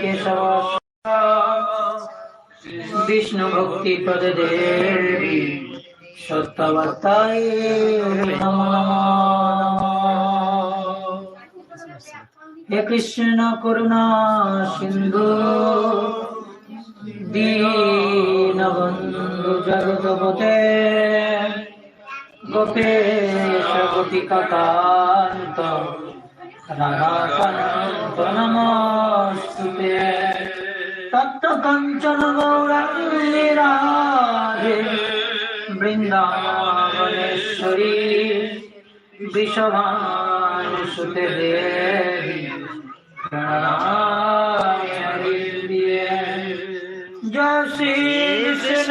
কেশব বিষ্ণু ভক্তি প্রদ দেবী সত্যবতায় কৃষ্ণ করুণা সিন্ধু দীনবন্ধু জগৎপতে গোপেশ গোপিকান্ত রাধাকান্ত নমস্তুতে তপ্ত কাঞ্চন গৌরাঙ্গী রাধে বৃন্দাবনেশ্বরী বৃষভানুসুতে দেবী। জয় শ্রী কৃষ্ণ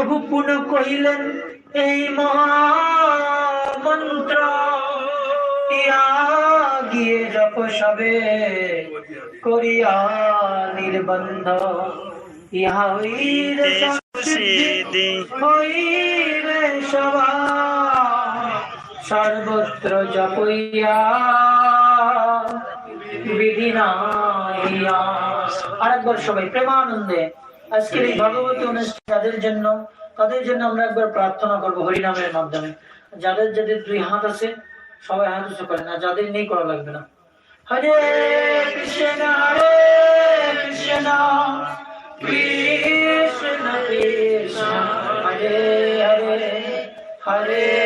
প্রভু পুনঃ কহিলেন এই মহামন্ত্র ইয়া গিয়ে জপ সবে করিয়া নির্বন্ধ। ইহা হইলে সিদ্ধি হইবে সবা সর্বত্র জপইয়া বিধি নাইয়া আরেকবার সবাই প্রেমানন্দে আজকের এই ভগবতী অনুষ্ঠান যাদের জন্য, তাদের জন্য আমরা একবার প্রার্থনা করব হরিনামের মাধ্যমে। যাদের যাদের দুই হাত আছে, সবাই হাত উঁচু করেন, আর যাদের নেই করা লাগবে না। হরে কৃষ্ণ হরে কৃষ্ণ কৃষ্ণ কৃষ্ণ, হরে হরে হরে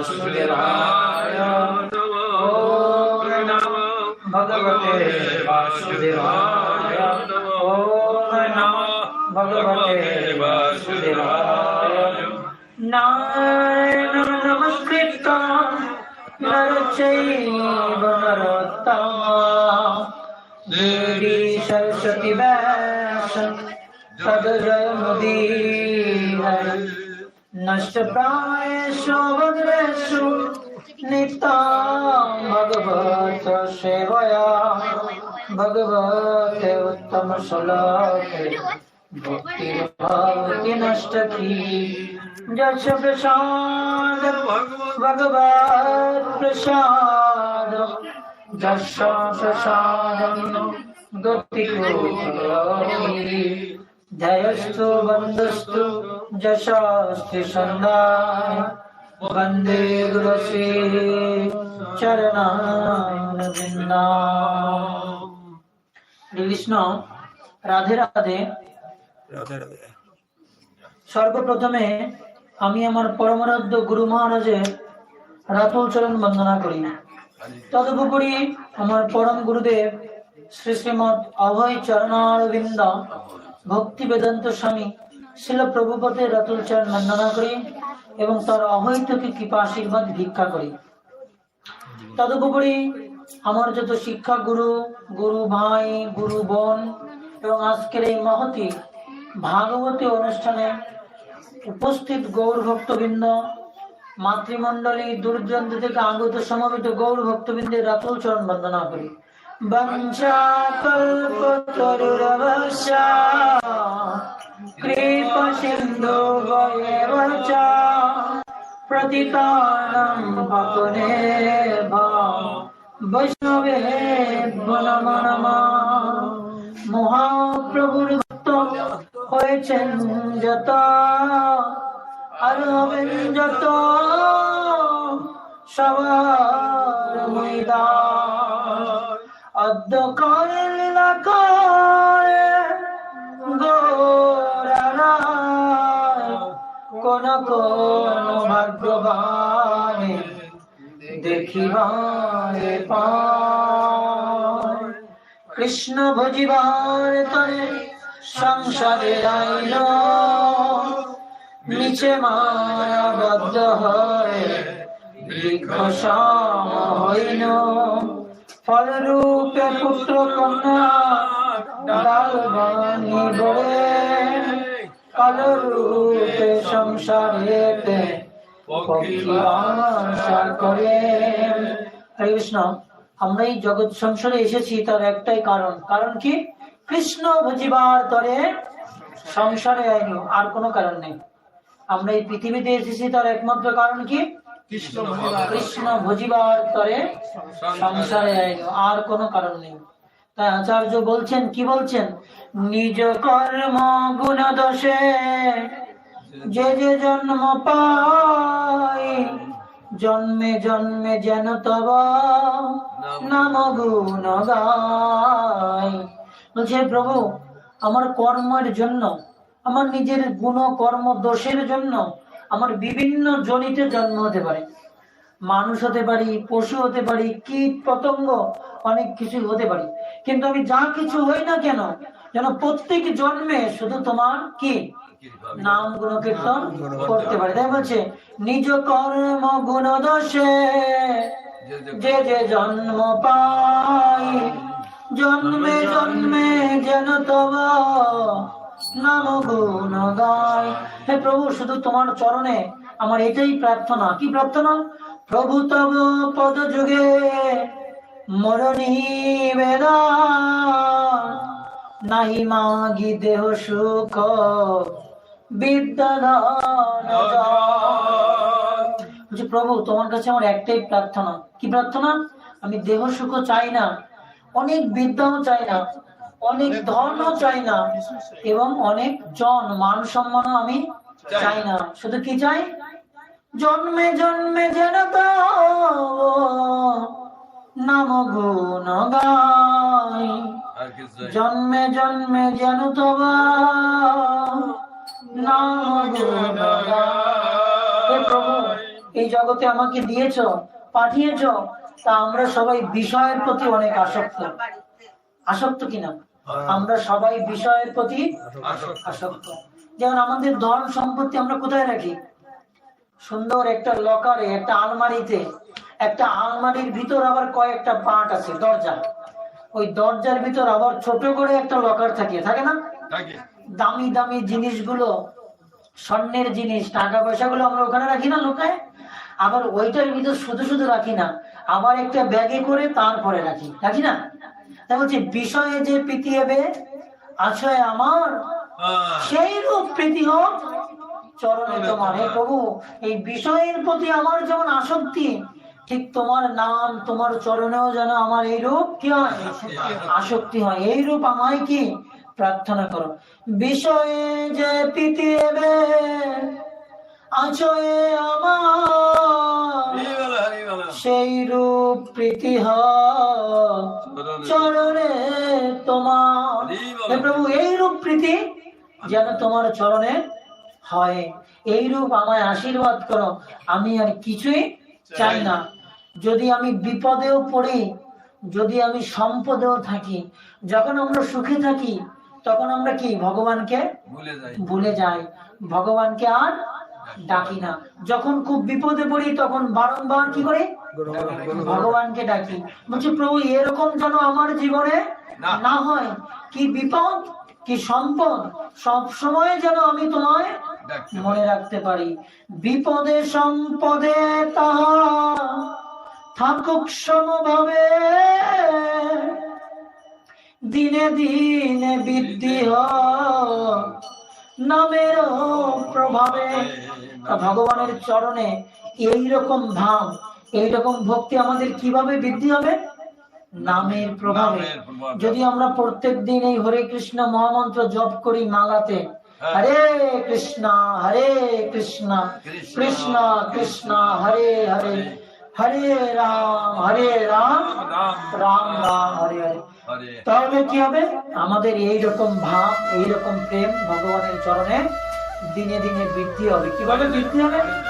ওম নমঃ ভগবতে বাসুদেবায় ওম নমঃ ভগবতে বাসুদেবায় নারায়ণ নমস্কৃত নরচৈব নরোত্তম দেবী সরস্বতী ব্যাস সদজয় মুদীর নষ্ট প্রায়েষু ভদ্রেষু নিতাম ভগবত সেবয়া। ভগবতে উত্তম শ্লোকে ভক্তি ভক্তি নষ্ট কি? যশ প্রসাদ, ভগবত প্রসাদ। যশ যশস্তি সন্ধ্যায় বন্দে গুরুশ্রী চরণারবিন্দা কৃষ্ণ রাধে রাধে সর্বপ্রথমে আমি আমার পরমারাধ্য গুরু মহারাজের রাতুল চরণ বন্দনা করি। তদুপরি আমার পরম গুরুদেব শ্রী শ্রীমৎ অভয় চরণারবিন্দ ভক্তি বেদান্ত স্বামী শিল প্রভুপতের রাতুল চরণ বন্দনা করি এবং তার অহৈতুকী কৃপা আশীর্বাদ ভিক্ষা করি। তদুপরি আমার যত শিক্ষা গুরু গুরু ভাই, গুরু বোন এবং আজকের এই মহতি ভাগবতী অনুষ্ঠানে উপস্থিত গৌর ভক্তবৃন্দ, মাতৃমণ্ডলী দূরদূরান্ত থেকে আগত সমবেত গৌর ভক্তবৃন্দের রাতুল চরণ বন্দনা করি। কৃপা সিন্ধু বয়েব চ প্রতিকারম পাপনে বৈষ্ণবে নম নম মহাপ্রভুর ভক্ত হয়েছেন যত আর হবেন যত সবার ময়দান। অদ্য কয়লা করে গোরারায় কোন কোন ভাগ্যবানে দেখিবারে পায়। কৃষ্ণ ভজিবার তরে সংসারে আইল। নিচে মায়াবদ্ধ হয়ে বৃক্ষ হইল। ফলরূপে পুত্র কন্যা, ডাল সংসারেতে করে। কৃষ্ণ, আমরা এই জগৎ সংসারে এসেছি তার একটাই কারণ। কারণ কি? কৃষ্ণ ভজিবার তরে সংসারে আইন, আর কোনো কারণ নেই। আমরা এই পৃথিবীতে এসেছি তার একমাত্র কারণ কি? কৃষ্ণ ভজিবার তরে সংসারে আর কোনো কারণ নেই। তাই আচার্য বলছেন কি বলছেন? নিজ কর্ম গুণ দোষে যে যে জন্ম পাই জন্মে জন্মে যেন তব নাম গুণ গাই বলছে প্রভু আমার কর্মের জন্য আমার নিজের গুণ কর্ম দোষের জন্য আমার বিভিন্ন জনিতে জন্ম হতে পারে। মানুষ হতে পারি, পশু হতে পারি, কীট, পতঙ্গ, অনেক কিছু হতে পারি। কিন্তু আমি যা কিছু হই না কেন, যেন প্রত্যেক জন্মে শুধু তোমার কি? নাম গুণ কীর্তন করতে পারে। তাই বলছে, নিজ কর্ম গুণ দোষে যে যে জন্ম পাই, জন্মে জন্মে যেন তব হে প্রভু, শুধু তোমার চরণে আমার এটাই প্রার্থনা। কি প্রার্থনা? প্রভু তব পদ যুগে মরণী বেদা নাহি মাগি দেহ সুখ বিদ্যা বলছি, প্রভু, তোমার কাছে আমার একটাই প্রার্থনা। কি প্রার্থনা? আমি দেহ সুখ চাই না, অনেক বিদ্যাও চাই না। অনেক ধনও চাই না এবং অনেক জন মান সম্মানও আমি চাই না। শুধু কি চাই? জন্মে জন্মে যেন নাম গুণ গাই? জন্মে জন্মে যেন নাম গুণ প্রভু এই জগতে আমাকে দিয়েছ পাঠিয়েছো তা আমরা সবাই বিষয়ের প্রতি অনেক আসক্ত। আসক্ত কিনা? আমরা সবাই বিষয়ের প্রতি আসক্ত। যেমন আমাদের ধন সম্পত্তি আমরা কোথায় রাখি? সুন্দর একটা লকারে একটা আলমারিতে একটা আলমারির ভিতর আবার কয়েকটা পার্ট আছে দরজা। ওই দরজার ভিতর আবার ছোট করে একটা লকার থাকে থাকে না? দামি দামি জিনিসগুলো স্বর্ণের জিনিস টাকা পয়সাগুলো আমরা ওখানে রাখি না লোকায়? আবার ওইটার ভিতর শুধু শুধু রাখি না আবার একটা ব্যাগে করে তারপরে রাখি রাখি না? তা বলছি বিষয়ে যে প্রীতি হবে আছয় আমার সেই রূপ প্রীতি হোক চরণে তোমার। হে প্রভু এই বিষয়ের প্রতি আমার যেমন আসক্তি ঠিক তোমার নাম তোমার চরণেও যেন আমার এই রূপ কি হয়? আসক্তি হয়। এই রূপ আমায় কি? প্রার্থনা করো। বিষয়ে যে প্রীতি এবে আছয়ে আমার। সেই রূপ প্রীতি চরণে। তোমার। হে প্রভু এই রূপ প্রীতি যেন তোমার চরণে হয়। এই রূপ আমায় আশীর্বাদ করো। আমি আর কিছুই চাই না। যদি আমি বিপদেও পড়ি যদি আমি সম্পদেও থাকি যখন আমরা সুখে থাকি তখন আমরা কি ভগবানকে ভুলে যাই। ভগবানকে আর ডাকি না। যখন খুব বিপদে পড়ি তখন বারংবার কি করে? ভগবানকে ডাকি। বলছি প্রভু এরকম যেন আমার জীবনে না। হয় কি বিপদ কি সম্পদ সব সময় যেন আমি তোমায় মনে রাখতে পারি। বিপদে সম্পদে তাহা থাকুক সমভাবে। দিনে দিনে বৃদ্ধি হয় নামের প্রভাবে। ভগবানের চরণে এই রকম ভাব এই রকম ভক্তি আমাদের কীভাবে বৃদ্ধি হবে? নামের প্রভাবে। যদি আমরা প্রত্যেক দিন এই হরে কৃষ্ণ মহামন্ত্র জপ করি মালাতে হরে কৃষ্ণ হরে কৃষ্ণ কৃষ্ণ কৃষ্ণ হরে হরে হরে রাম হরে রাম রাম রাম হরে হরে। হরে। তাহলে কি হবে? আমাদের এই রকম ভাব এই রকম প্রেম ভগবানের চরণে দিনে দিনে বৃদ্ধি হবে। কীভাবে বৃদ্ধি হবে?